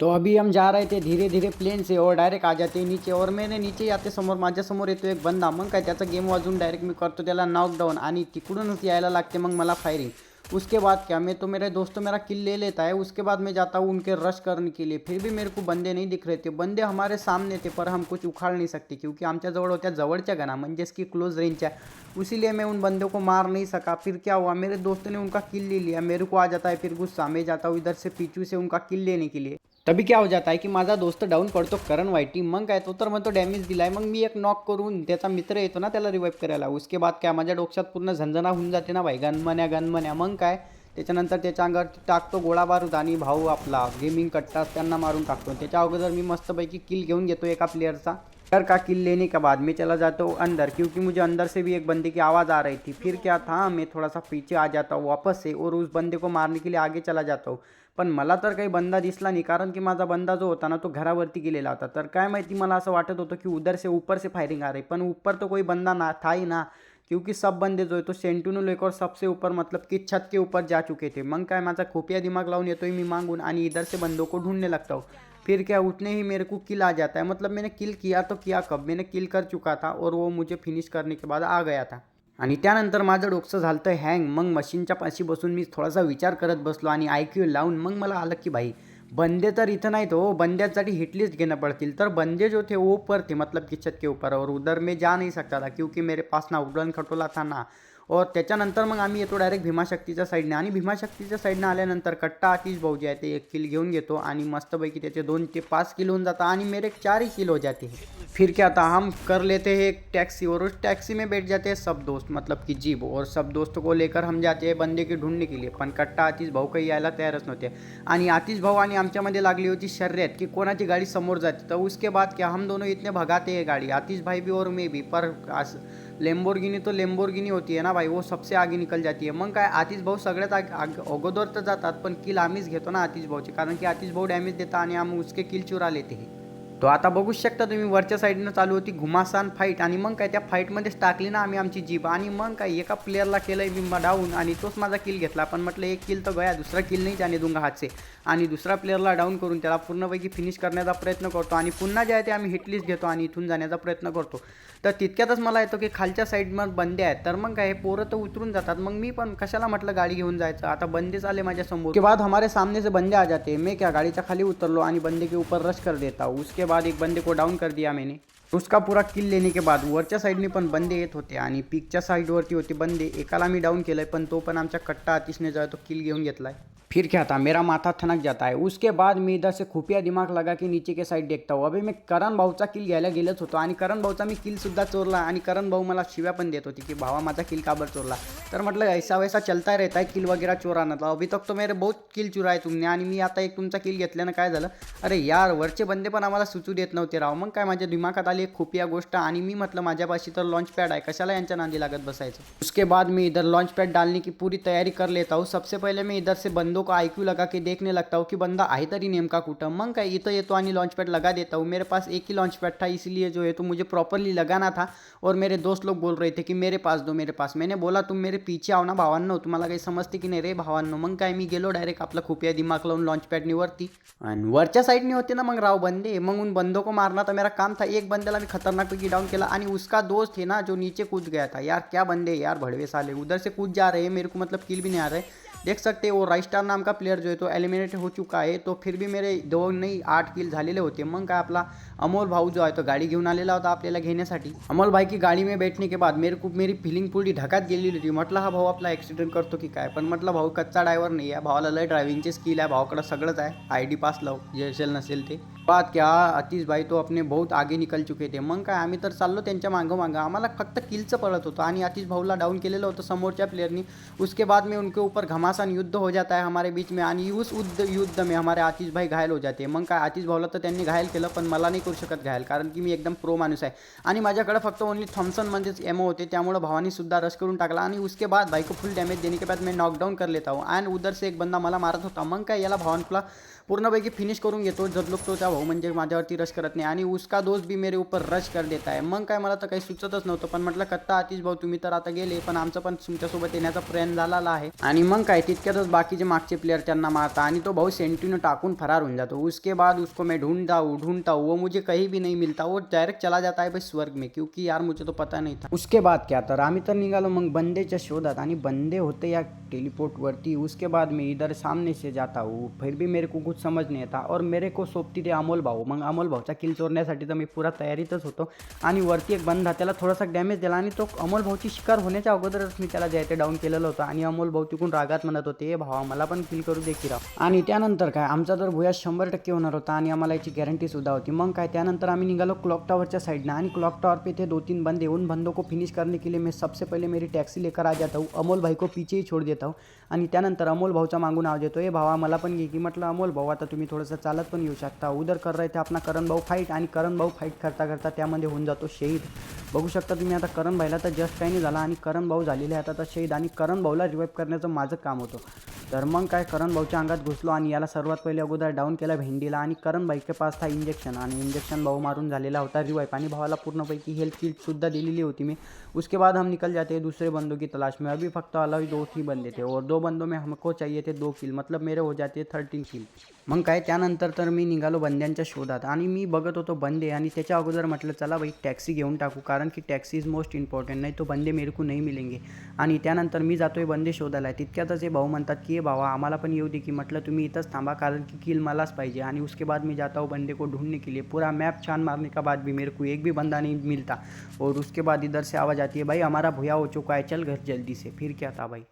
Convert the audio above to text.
तो अभी हम जा रहे थे धीरे धीरे प्लेन से और डायरेक्ट आ जाते हैं नीचे। और मैंने नीचे याते समोर, माझ्यासमोर येतो एक बंदा, मग काय त्याचा गेम वाजून डायरेक्ट मी करतो त्याला नॉकडाऊन आणि तिकडूनच यायला लागते, मग मला फायरिंग उसके बाद क्या, मैं तो मेरे दोस्तों, मेरा किल ले लेता है। उसके बाद मैं जाता हूँ उनके रश करने के लिए। फिर भी मेरे को बंदे नहीं दिख रहे थे। बंदे हमारे सामने थे, पर हम कुछ उखाड़ नहीं सकते, क्योंकि आमच्याजवळ होत्या जवळच्या गना म्हणजेच की क्लोज रेंजच्या उसीलिए मैं उन बंदों को मार नहीं सका। फिर क्या हुआ, मेरे दोस्तों ने उनका किल ले लिया। मेरे को आ जाता है फिर गुस्सा। मैं जाता हूँ इधर से पीछू से उनका किल लेने के लिए। तभी क्या हो जाता है की माझा दोस्त डाऊन पडतो करण वाईटी. मग काय तो तर म्हणतो डॅमेज दिलाय. मग मी एक नॉक करून त्याचा मित्र येतो ना त्याला रिवाईव्ह करायला. उसके बाद काय माझ्या डोक्यात पूर्ण झंझणा होऊन जाते ना भाई. गनमन्या गनमन्या. मग काय त्याच्यानंतर त्याच्या अंगावर टाकतो गोळा बारूद आणि भाऊ आपला गेमिंग कट्टा त्यांना मारून टाकतो. त्याच्या अगोदर मी मस्तपैकी किल घेऊन घेतो एका प्लेयरचा तर का किल लेने के बाद? मैं चला जाता हूँ अंदर क्योंकि मुझे अंदर से भी एक बंदे की आवाज़ आ रही थी. फिर क्या था मैं थोड़ा सा पीछे आ जाता हूँ वापस से. और उस बंदे को मारने के लिए आगे चला जाता हूँ. पण मला तर काही बंदा दिसला नाही. कारण की माझा बंदा जो होता ना तो घरावरती गेलेला होता. तर काय माहिती, मला असं वाटत होतं की उधर से ऊपर से फायरिंग आ रही पण ऊपर तो कोई बंदा ना, था ही ना. क्योंकि सब बंदे जो है तो सेंटूनल एक और सबसे ऊपर मतलब कि छत के ऊपर जा चुके थे. मग काय माझा खोपिया दिमाग लावून येतोय मी मांगून आणि इधर से बंदों को ढूँढने लगता हूँ. फिर क्या उठने ही मेरे को किल आ जाता है. मतलब मैंने किल किया तो किया कब? मैंने किल कर चुका था और वो मुझे फिनिश करने के बाद आ गया था. आणि त्यानंतर माझं डोकसं झालं तर हँग मग मशीनच्या पाशी बसून मी थोडासा विचार करत बसलो आणि आय क्यू लावून मग मला आलं की भाई बंदे तर इथं नाहीत हो. बंद्यासाठी हिटलिस्ट घेणं पडतील. तर बंदे जो थे वो ऊपर थे. मतलब कि छत के ऊपर. और उधर में जा नहीं सकता था क्योंकि मेरे पास ना उडन खटोला था ना. और त्याच्यानंतर मग आम्ही येतो डायरेक्ट भीमाशक्तीच्या साईडने आणि भीमाशक्तीच्या साईडनं आल्यानंतर कट्टा आतिश भाऊ जे आहे ते एक किल घेऊन घेतो आणि मस्तपैकी त्याचे दोन ते पाच किल होऊन जातात आणि मेरे चार ही किल हो जाते. हैं फिर क्या था हम कर लेते हैं एक टैक्सी और उस टैक्सी में बैठ जाते हैं सब दोस्त मतलब की जीप और सब दोस्तों को लेकर हम जाते हैं बंदे की ढूंढने के लिए. पण कट्टा आतिश भाऊ काही यायला तयारच नव्हते. आणि आतिश भाऊ आणि आमच्यामध्ये लागली होती शर्यत की कोणाची गाडी समोर जाते. तर उसके बाद क्या हम दोनों इतने भगाते हैं गाड़ी. आतिश भाई भी और मैं भी. पर अस- लेम्बोर्गिनी तो लेम्बोर्गिनी होती है ना भाई वो सबसे आगे निकल जाती है। मग काय आतिश भाऊ सगळ्यात आग आग अगोदर तर जातात पण किल आम्हीच घेतो ना आतिश भाऊचे. कारण की आतिश भाऊ डॅमेज देता आणि आम्ही उसके किल चुरा लेते हे. तो आता बघूच शकता तुम्ही वरच्या साईडनं चालू होती घुमासान फाईट आणि मग काय त्या फाईटमध्येच टाकली ना आम्ही आमची जीप आणि मग काय एका प्लेअरला केलंय मी डाऊन आणि तोच माझा किल घेतला. पण म्हटलं एक किल तर गया दुसरा किल नाही त्याने दुंगा हातचे. आणि दुसरा प्लेअरला डाऊन करून त्याला पूर्णपैकी फिनिश करण्याचा प्रयत्न करतो. आणि पुन्हा जे आहे ते आम्ही हिटलिस्ट घेतो आणि इथून जाण्याचा प्रयत्न करतो. तर तितक्यातच मला येतो की खालच्या साईडमध्ये बंदे आहेत. तर मग काय हे पोरं तर उतरून जातात. मग मी पण कशाला म्हटलं गाडी घेऊन जायचं? आता बंदेच आले माझ्यासमोर के बाद हमारे सामने से बंदे आ जाते. मी क्या गाडीच्या खाली उतरलो आणि बंदे के ऊपर रश कर देता. उसके बाद एक बंदे को डाउन कर दिया मैंने। उसका पूरा किल लेने के बाद वरच्या साईडने पण बंदे येत होते आणि पिकच्या साईडवरती होते बंदे एकाला मी डाऊन केलंय पण तो पण आमच्या कट्टा अतिशने जो आहे तो किल घेऊन घेतलाय. फिर क्या था? मेरा माथा थनक जाता है। उसके बाद मैं इधर से खुफिया दिमाग लगा के नीचे के साइड देखता हूँ। अभी मैं करण भाऊचा किल घ्यायला गेलोच होतो आणि करण भाऊचा मी किलसुद्धा चोरला आणि करण भाऊ मला शिव्या पण देत होती की भावा माझा किल काबर चोरला? तर म्हटलं ऐसा वैसा चलता रहता है किल वगैरे चोराना. तर अभी तक तो मेरे बहुत किल चुराय तुमने आणि मी आता एक तुमचा किल घेतल्यानं काय झालं? अरे यार वरचे बंदे पण आम्हाला सुचू देत नव्हते राव. मग काय माझ्या दिमागात आली एक खुफिया गोष्ट आणि मी म्हटलं माझ्यापाशी तर लॉन्च पॅड आहे. कशाला यांच्या नांदी लागत बसायचं? उसके बाद मी इधर लॉन्च पॅड डालने की पूरी तयारी कर लेता हूँ. सबसे पहिले मी इधर से बंदूक को आईक्यू लगा के देखने लगता हूँ कि बंदा आहे तरी नेमका कुठं मग काय इथं येतो आणि लॉन्च पैड लगा देता हूँ। मेरे पास एक ही लॉन्च पैड था, इसलिए जो है तो मुझे प्रॉपरली लगाना था और मेरे दोस्त लोग बोल रहे थे कि मेरे पास दो, मेरे पास। मैंने बोला, तुम मेरे पीछे आओ ना भावांनो तुम्हाला काही समजते की नाही रे भावांनो मग काय मी गेलो डायरेक्ट आपला खुपिया दिमाग लावून लॉन्च पॅडनी वरती. आणि वरच्या साईडने होते ना मग राव बंदे. मग उन बंदों को मारना था मेरा काम था एक बंदेला मी खतरनाक पैकी डाउन केला आणि उसका दोस्त है ना जो नीचे कूद गया था. यार, क्या बंदे यार भड़वे साले उधर से कूद जा रहे हैं, मेरे को मतलब किल भी नहीं आ रहे. देख सकते हो वो राइस्टार नाम का प्लेयर जो है तो एलिमिनेट हो चुका है तो फिर भी मेरे दो नाही आठ किल झालेले होते. मग काय आपला अमोल भाऊ जो आहे तो गाडी घेऊन आलेला होता आपल्याला घेण्यासाठी. अमोल भाई की गाडी में बैठने के बाद मेरे को मेरी फिलिंग पूरी ढकात गेलेली होती. म्हटलं हा भाऊ आपला ॲक्सिडेंट करतो की काय? पण म्हटलं भाऊ कच्चा ड्रायव्हर नाही आहे. भावाला लय ड्रायव्हिंगचे स्किल आहे. भावाकडं सगळंच आहे. आय डी पास लाव. जे असेल नसेल ते. बात क्या आतिश भाई तो अपने बहुत आगे निकल चुके थे. मग काय आम्ही तर चाललो त्यांच्या मागं मागं. आम्हाला फक्त किलचं पडत होतं आणि आतिश भाऊला डाऊन केलेलं होतं समोरच्या प्लेयरनी उसके बाद में उनके ऊपर घमासान युद्ध हो जाता है हमारे बीच में आणि उस युद्ध युद्ध में हमारे आतिश भाई घायल हो जाते मग काय आतिश भाऊला तर त्यांनी घायल केलं पण मला नाही करू शकत घायल कारण की मी एकदम प्रो माणूस आहे. आणि माझ्याकडे फक्त ओनली थॉम्सन म्हणजेच एमओ होते त्यामुळे भावानी सुद्धा रश करून टाकला आणि उसके बाद भाई को फुल डॅमेज देने के बाद मैं नॉकडाऊन कर लेता हूँ. अँड उधर से एक बंदा मला मारत होता. मग काय याला भावांपला पूर्णपैकी फिनिश करून घेतो. जगलोक तो त्या भाऊ म्हणजे माझ्यावरती रश करत नाही. आणि उसका दोस्त भी मेरे ऊपर रश कर देता आहे. मग काय मला तर काही सुचतच नव्हतं. पण म्हटलं कत्ता आतिश भाऊ तुम्ही तर आता गेले पण आमचं पण तुमच्यासोबत येण्याचा प्रयत्न झालेला आहे. आणि मग काय तितक्यातच बाकीचे मागचे प्लेयर त्यांना मारता. आणि तो भाऊ सेंटीनं टाकून फरार होऊन जातो. उसके बाद उसको मैं ढूंढता हूँ ढूंढता हूँ. वो मुझे कहीं भी नहीं मिलता. वो डायरेक्ट चला जाता है भाई स्वर्ग में. क्योंकि यार मुझे तो पता नहीं था। उसके बाद क्या तर आम्ही तर निघालो. मग बंदेच्या शोधात. आणि बंदे होते या टेलिपोर्टवरती उसके बाद मैं इधर सामने से जाता हूँ. फिर भी मेरे को कुछ समझ नहीं आता और मेरे को सोबती ते अमोल भाऊ। मग अमोल भाऊचा किल चोरण्यासाठी तर मी पुरा तयारीतच होतो. आणि वरती एक बंदा त्याला थोडासा डॅमेज दिला आणि तो अमोल भाऊची शिकार होण्याच्या अगोदरच मी त्याला जे ते डाऊन केलेलं होतं. आणि अमोल भाऊ तिकून रागात म्हणत होते हे भावा मला पण किल करू दे की राव. आणि त्यानंतर काय आमचा तर भुया शंभर टक्के होणार होता आणि आम्हाला याची गॅरंटी सुद्धा होती. मग काय त्यानंतर आम्ही निघालो क्लॉक टॉवरच्या साईडनं आणि क्लॉक टॉवर पे थे दो तीन बंदे उन बंदों को फिनिश करने के लिए मैं सबसे पहले मेरी टॅक्सी लेकर आ जाता हूँ अमोल भाई को पीछे ही छोड़ देता हूँ आणि त्यानंतर अमोल भाऊचा मागून आवाज येतो हे भावा मला पण घे की. म्हटलं अमोल भाऊ आता तुम्ही थोडंसं चालत पण येऊ शकता. उदर कर रहे थे आपला करण भाऊ फाईट आणि करण भाऊ फाईट करता करता त्यामध्ये होऊन जातो शहीद. बघू शकता तुम्ही आता करण भाईला तर जस्ट काही नाही झाला आणि करण भाऊ झालेले आहेत आता शहीद आणि करण भाऊला रिवाईव्ह करण्याचं माझं काम होतं. तर मग काय करण भाऊच्या अंगात घुसलो आणि याला सर्वात पहिले अगोदर डाऊन केला भेंडीला आणि करण भाईके पास था इंजेक्शन आणि इंजेक्शन भाऊ मारून झालेला होता रिवाईप आणि भावाला पूर्णपैकी हेल्थ किटसुद्धा दिलेली होती मी. उसके बाद हम निकल जाते दुसरे दूसरे बंदों की तलाश में. अभी फक्त अलावी दो ही बंदे थे और दो बंदों में हमको चाहिए थे दो किल मतलब मेरे हो जाते थर्टीन किल मग काय त्यानंतर तर मी निघालो बंद्यांच्या शोधात आणि मी बघत होतो बंदे आणि त्याच्या अगोदर म्हटलं चला बाई टॅक्सी घेऊन टाकू कारण की टॅक्सी इज मोस्ट इम्पॉर्टंट नाही तो बंदे मेरे को नाही मिलेंगे. आणि त्यानंतर मी जातोय बंदे शोधायला. तितक्यातच हे भाऊ म्हणतात की हे भावा आम्हाला पण येऊ दे की म्हटलं तुम्ही इथंच थांबा कारण की किल मलाच पाहिजे. आणि उसके बाद मी जाता हूँ बंदे को ढूंढने के लिए. पूरा मैप छान मारने का बाद भी मेरे को एक भी बंदा नहीं मिलता. और उसके बाद इधर से आवाज़ आती है भाई हमारा भुया हो चुका है चल घर जल्दी से. फिर क्या था भाई?